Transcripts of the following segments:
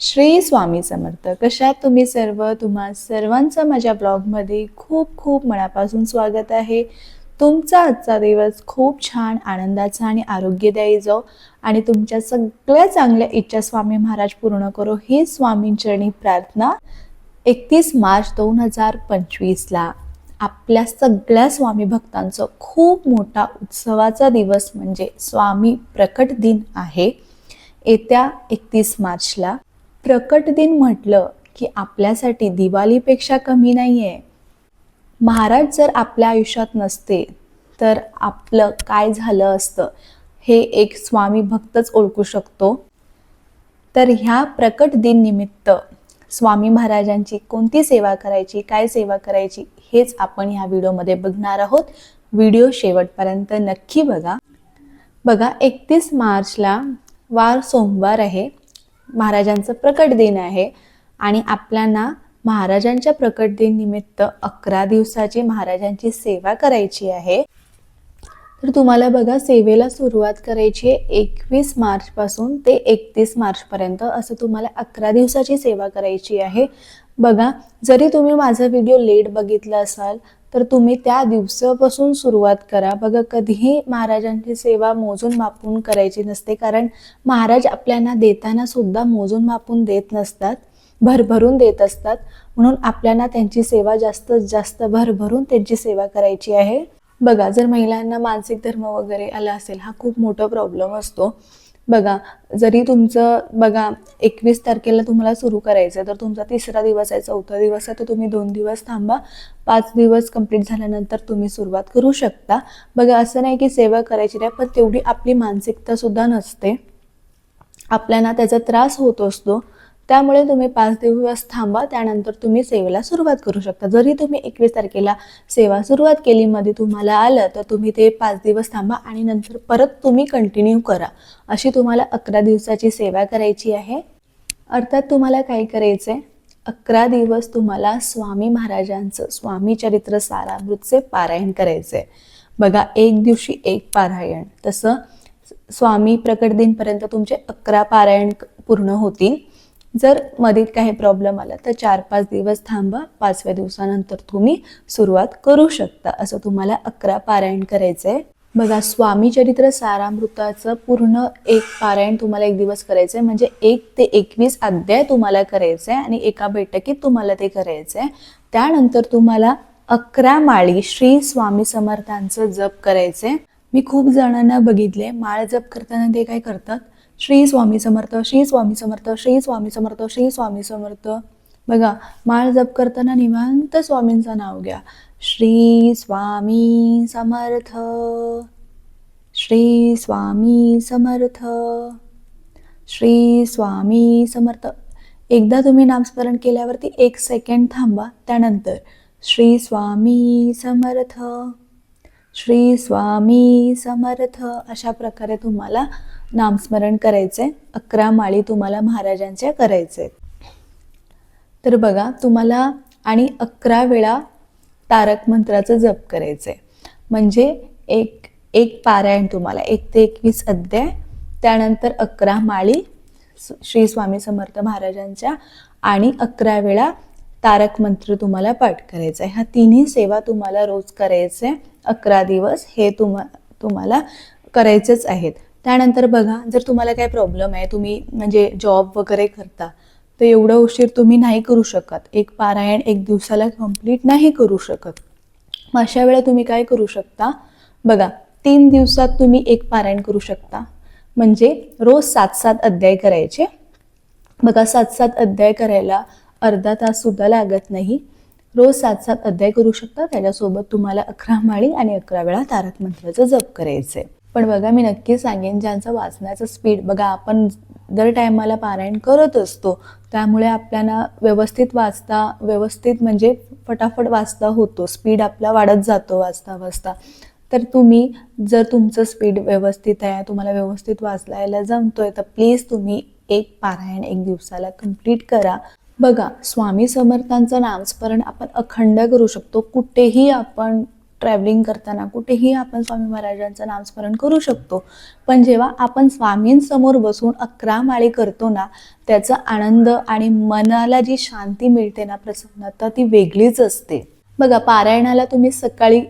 श्री स्वामी समर्थ कशात तुम्ही सर्व? तुम्हा सर्वांचं माझ्या ब्लॉगमध्ये खूप खूप मनापासून स्वागत आहे. तुमचा आजचा दिवस खूप छान आनंदाचा आणि आरोग्यदायी जाओ आणि तुमच्या सगळ्या चांगल्या इच्छा स्वामी महाराज पूर्ण करो ही स्वामींचरणी प्रार्थना एकतीस मार्च दोन हजार पंचवीसला. आपल्या सगळ्या स्वामी भक्तांचं खूप मोठा उत्सवाचा दिवस म्हणजे स्वामी प्रकट दिन आहे. येत्या एकतीस मार्चला प्रकट दिन म्हटलं की आपल्यासाठी दिवाळीपेक्षा कमी नाही आहे महाराज जर आपल्या आयुष्यात नसते तर आपलं काय झालं असतं हे एक स्वामी भक्तच ओळखू शकतो. तर ह्या प्रकट दिन निमित्त स्वामी महाराजांची कोणती सेवा करायची काय सेवा करायची हेच आपण ह्या व्हिडिओमध्ये बघणार आहोत. व्हिडिओ शेवटपर्यंत नक्की बघा. बघा एकतीस मार्चला वार सोमवार आहे. महाराजांचं प्रकट दिन आहे आणि आपल्याला महाराजांच्या प्रकट दिन निमित्त अकरा दिवसाची महाराजांची सेवा करायची आहे. तर तुम्हाला बघा सेवेला सुरुवात करायची आहे एकवीस मार्चपासून ते एकतीस मार्चपर्यंत असं तुम्हाला अकरा दिवसाची सेवा करायची आहे. बघा जरी तुम्ही माझा व्हिडिओ लेट बघितला असाल तर तुम्ही त्या दिवसापासून सुरुवात करा. बघा कधीही महाराजांची सेवा मोजून मापून करायची नसते कारण महाराज आपल्याला देताना सुद्धा मोजून मापून देत नसतात भरभरून देत असतात. म्हणून आपल्याला त्यांची सेवा जास्तीत जास्त भरभरून त्यांची सेवा करायची आहे. बघा जर महिलांना मानसिक धर्म वगैरे आला असेल हा खूप मोठा प्रॉब्लेम असतो. बघा जरी तुमचं बघा एकवीस तारखेला तुम्हाला सुरू करायचं आहे तर तुमचा तिसरा दिवस आहे चौथा दिवस आहे तर तुम्ही दोन दिवस थांबा. पाच दिवस कंप्लीट झाल्यानंतर तुम्ही सुरुवात करू शकता. बघा असं नाही की सेवा करायची नाही पण तेवढी आपली मानसिकतासुद्धा नसते. आपल्याला त्याचा त्रास होत असतो. त्यामुळे तुम्ही पाच दिवस थांबा त्यानंतर तुम्ही सेवेला सुरुवात करू शकता. जरी तुम्ही एकवीस तारखेला सेवा सुरुवात केली मध्ये तुम्हाला आलं तर तुम्ही ते पाच दिवस थांबा आणि नंतर परत तुम्ही कंटिन्यू करा. अशी तुम्हाला अकरा दिवसाची सेवा करायची आहे. अर्थात तुम्हाला काय करायचं आहे अकरा दिवस तुम्हाला स्वामी महाराजांचं स्वामी चरित्र सारामृतचे पारायण करायचं आहे बघा एक दिवशी एक पारायण. तसं स्वामी प्रकट दिनपर्यंत तुमचे अकरा पारायण पूर्ण होतील. जर मधीत काही प्रॉब्लेम आला तर चार पाच दिवस थांबा पाचव्या दिवसानंतर तुम्ही सुरुवात करू शकता असं तुम्हाला अकरा पारायण करायचं आहे बघा स्वामी चरित्र सारामृताचं पूर्ण एक पारायण तुम्हाला एक दिवस करायचं आहे म्हणजे एक ते एकवीस अध्याय तुम्हाला करायचं आहे आणि एका बैठकीत तुम्हाला ते करायचं आहे त्यानंतर तुम्हाला अकरा माळी श्री स्वामी समर्थांचं जप करायचं आहे मी खूप जणांना बघितले माळ जप करताना ते काय करतात? श्री स्वामी समर्थ श्री स्वामी समर्थ श्री स्वामी समर्थ श्री स्वामी समर्थ. बघा माळ जप करताना निवांत स्वामींचं नाव घ्या. श्री स्वामी समर्थ. श्री स्वामी समर्थ. श्री स्वामी समर्थ. एकदा तुम्ही नामस्मरण केल्यावरती एक सेकंड थांबा त्यानंतर श्री स्वामी समर्थ. श्री स्वामी समर्थ. अशा प्रकारे तुम्हाला नामस्मरण करायचे अकरा माळी तुम्हाला महाराजांच्या करायचे तर बघा तुम्हाला आणि अकरा वेळा तारक मंत्राचं जप करायचं आहे म्हणजे एक एक पारायण तुम्हाला एक ते एकवीस अध्याय त्यानंतर अकरा माळी श्री स्वामी समर्थ महाराजांच्या आणि अकरा वेळा तारक मंत्र तुम्हाला पाठ करायचा आहे ह्या तिन्ही सेवा तुम्हाला रोज करायचे आहे. अकरा दिवस हे तुम्हा तुम्हाला करायचेच आहेत. त्यानंतर बघा जर तुम्हाला काय प्रॉब्लेम आहे तुम्ही म्हणजे जॉब वगैरे करता तर एवढं उशीर तुम्ही नाही करू शकत. एक पारायण एक दिवसाला कंप्लीट नाही करू शकत. मग अशा वेळा तुम्ही काय करू शकता? बघा तीन दिवसात तुम्ही एक पारायण करू शकता. म्हणजे रोज सात सात अध्याय करायचे. बघा सात सात अध्याय करायला अर्धा तास सुद्धा लागत नाही. रोज सात सात अध्याय करू शकता. त्याच्यासोबत तुम्हाला अकरा माळी आणि अकरा वेळा तारक मंत्राचं जप आहे पण बघा मी नक्की सांगेन ज्यांचं वाचण्याचं स्पीड बघा आपण दर टायमाला पारायण करत असतो त्यामुळे आपल्याला व्यवस्थित वाचता व्यवस्थित म्हणजे फटाफट वाचता होतो. स्पीड आपला वाढत जातो वाचता वाचता. तर तुम्ही जर तुमचं स्पीड व्यवस्थित आहे तुम्हाला व्यवस्थित वाचलायला जमतोय तर प्लीज तुम्ही एक पारायण एक दिवसाला कंप्लीट करा. बघा स्वामी समर्थांचं नामस्मरण आपण अखंड करू शकतो. कुठेही आपण ट्रॅव्हलिंग करताना कुठेही आपण स्वामी महाराजांचं नामस्मरण करू शकतो. पण जेव्हा आपण स्वामींसमोर बसून अकरा माळी करतो ना त्याचा आनंद आणि मनाला जी शांती मिळते ना प्रसन्नता ती वेगळीच असते. बघा पारायणाला तुम्ही सकाळी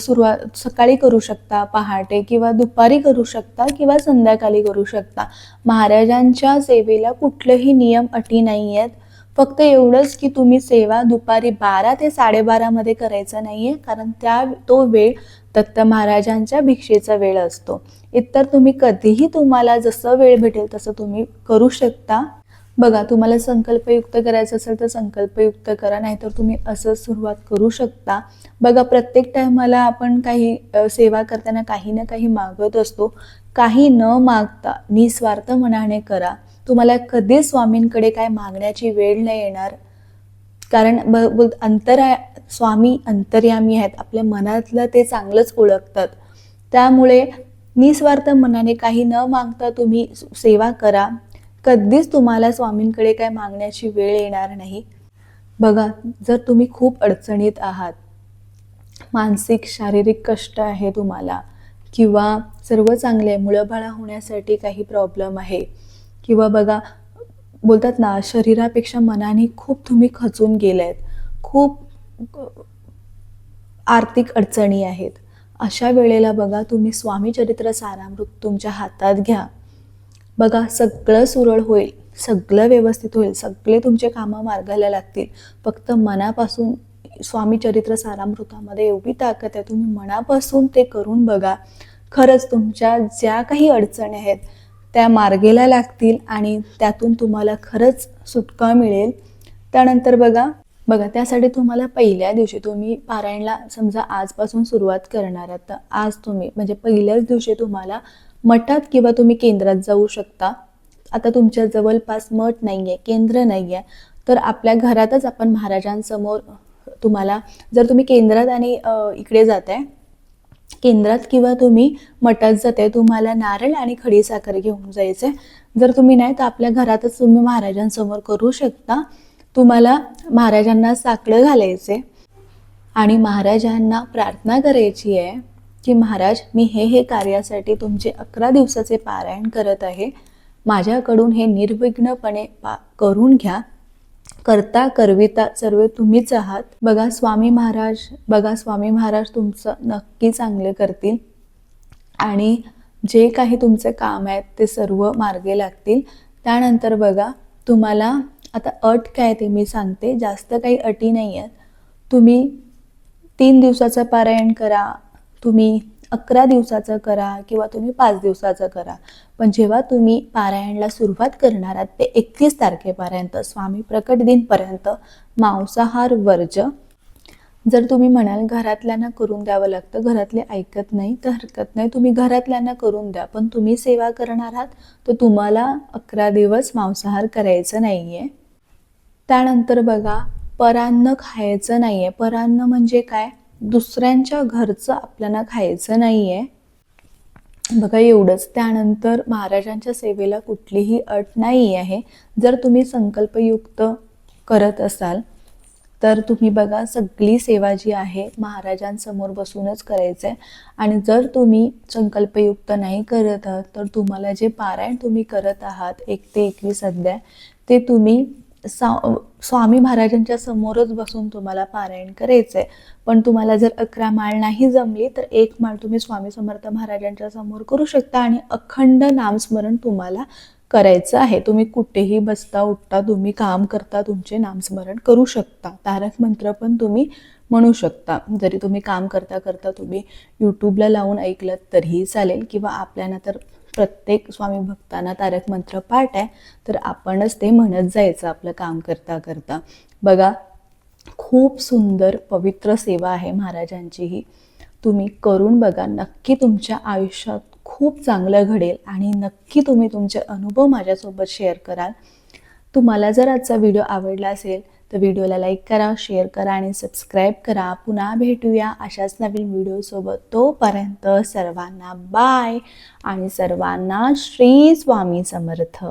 सुरुवात सकाळी करू शकता पहाटे किंवा दुपारी करू शकता किंवा संध्याकाळी करू शकता. महाराजांच्या सेवेला कुठलेही नियम अटी नाही आहेत फक्त एवढंच की तुम्ही सेवा दुपारी बारा ते साडेबारामध्ये करायचं नाही आहे कारण त्या तो वेळ दत्त महाराजांच्या भिक्षेचा वेळ असतो. इतर तुम्ही कधीही तुम्हाला जसं वेळ भेटेल तसं तुम्ही करू शकता. बघा तुम्हाला संकल्पयुक्त करायचं असेल तर संकल्पयुक्त करा नाहीतर तुम्ही असं सुरुवात करू शकता. बघा प्रत्येक टायमाला आपण काही सेवा करताना काही ना काही मागत असतो. काही न मागता निस्वार्थ मनाने करा. तुम्हाला कधीच स्वामींकडे काय मागण्याची वेळ नाही येणार? कारण ब बोल अंतरा स्वामी अंतर्यामी आहेत. आपल्या मनातलं ते चांगलंच ओळखतात. त्यामुळे निस्वार्थ मनाने काही न मागता तुम्ही सेवा करा. कधीच तुम्हाला स्वामींकडे काय मागण्याची वेळ येणार नाही. बघा जर तुम्ही खूप अडचणीत आहात मानसिक शारीरिक कष्ट आहे तुम्हाला किंवा सर्व चांगले आहे मुळंबाळा होण्यासाठी काही प्रॉब्लेम आहे किंवा बघा बोलतात ना शरीरापेक्षा मनाने खूप तुम्ही खचून गेलेत. खूप आर्थिक अडचणी आहेत. अशा वेळेला बघा तुम्ही स्वामी चरित्र सारामृत तुमच्या हातात घ्या. बघा सगळं सुरळ होईल सगळं व्यवस्थित होईल सगळे तुमचे कामं मार्गाला लागतील. फक्त मनापासून स्वामी चरित्र सारामृतामध्ये एवढी ताकद आहे तुम्ही मनापासून ते करून बघा. खरंच तुमच्या ज्या काही अडचणी आहेत त्या मार्गेला लागतील आणि त्यातून तुम्हाला खरंच सुटका मिळेल. त्यानंतर बघा बघा त्यासाठी तुम्हाला पहिल्या दिवशी तुम्ही पारायणला समजा आजपासून सुरुवात करणार आहात. तर आज तुम्ही म्हणजे पहिल्याच दिवशी तुम्हाला मठात किंवा तुम्ही केंद्रात जाऊ शकता. आता तुमच्या जवळपास मठ नाही आहे केंद्र नाही आहे तर आपल्या घरातच आपण महाराजांसमोर तुम्हाला जर तुम्ही केंद्रात आणि इकडे जात आहे केंद्रात किंवा तुम्ही मठात जाते तुम्हाला नारळ आणि खडीसाखर घेऊन जायचे जर तुम्ही नाही तर आपल्या घरातच तुम्ही महाराजांसमोर करू शकता. तुम्हाला महाराजांना साकडं घालायचे आणि महाराजांना प्रार्थना करायची आहे की महाराज मी हे हे कार्यासाठी तुमचे अकरा दिवसाचे पारायण करत आहे. माझ्याकडून हे निर्विघ्नपणे पा करून घ्या. करता करविता सर्व तुम्हीच आहात. बघा स्वामी महाराज बघा स्वामी महाराज तुमचं नक्की चांगलं करतील. आणि जे काही तुमचे काम आहेत ते सर्व मार्गे लागतील. त्यानंतर बघा तुम्हाला आता अट काय ते मी सांगते. जास्त काही अटी नाही आहेत तुम्ही तीन दिवसाचं पारायण करा. तुम्ही अकरा दिवसाचं करा किंवा तुम्ही पाच दिवसाचं करा. पण जेव्हा तुम्ही पारायणला सुरुवात करणार आहात ते एकतीस तारखेपर्यंत स्वामी प्रकट दिनपर्यंत मांसाहार वर्ज. जर तुम्ही म्हणाल घरातल्यांना करून द्यावं लागतं घरातले ऐकत नाही तर हरकत नाही. तुम्ही घरातल्यांना करून द्या पण तुम्ही सेवा करणार आहात तर तुम्हाला अकरा दिवस मांसाहार करायचं नाही आहे त्यानंतर बघा परान्न खायचं नाही आहे परान्न म्हणजे काय? दुसऱ्यांच्या घरचं आपल्याला खायचं नाही आहे बघा एवढंच. त्यानंतर महाराजांच्या सेवेला कुठलीही अट नाही आहे. जर तुम्ही संकल्पयुक्त करत असाल तर तुम्ही बघा सगळी सेवा जी आहे महाराजांसमोर बसूनच करायचं आहे आणि जर तुम्ही संकल्पयुक्त नाही करत आहात तर तुम्हाला जे पारायण तुम्ही करत आहात एक ते एकवीस अध्याय ते तुम्ही सा स्वामी महाराजांच्या समोरच बसून तुम्हाला पारायण करायचं आहे पण तुम्हाला जर अकरा माळ नाही जमली तर एक माळ तुम्ही स्वामी समर्थ महाराजांच्या समोर करू शकता आणि अखंड नामस्मरण तुम्हाला करायचं आहे. तुम्ही कुठेही बसता उठता तुम्ही काम करता तुमचे नामस्मरण करू शकता. तारक मंत्र पण तुम्ही म्हणू शकता. जरी तुम्ही काम करता करता तुम्ही यूट्यूबला लावून ऐकलं तरीही चालेल. किंवा आपल्याला तर प्रत्येक स्वामी भक्तांना तारक मंत्र पाठ आहे तर आपणच ते म्हणत जायचं आपलं काम करता करता. बघा खूप सुंदर पवित्र सेवा आहे महाराजांची ही तुम्ही करून बघा नक्की तुमच्या आयुष्यात खूप चांगलं घडेल आणि नक्की तुम्ही तुमचे अनुभव माझ्यासोबत शेअर कराल. तुम्हाला जर आजचा व्हिडिओ आवडला असेल तर व्हिडिओला लाईक करा शेअर करा आणि सबस्क्राईब करा. पुन्हा भेटूया अशाच नवीन व्हिडिओसोबत. तोपर्यंत सर्वांना बाय आणि सर्वांना श्री स्वामी समर्थ.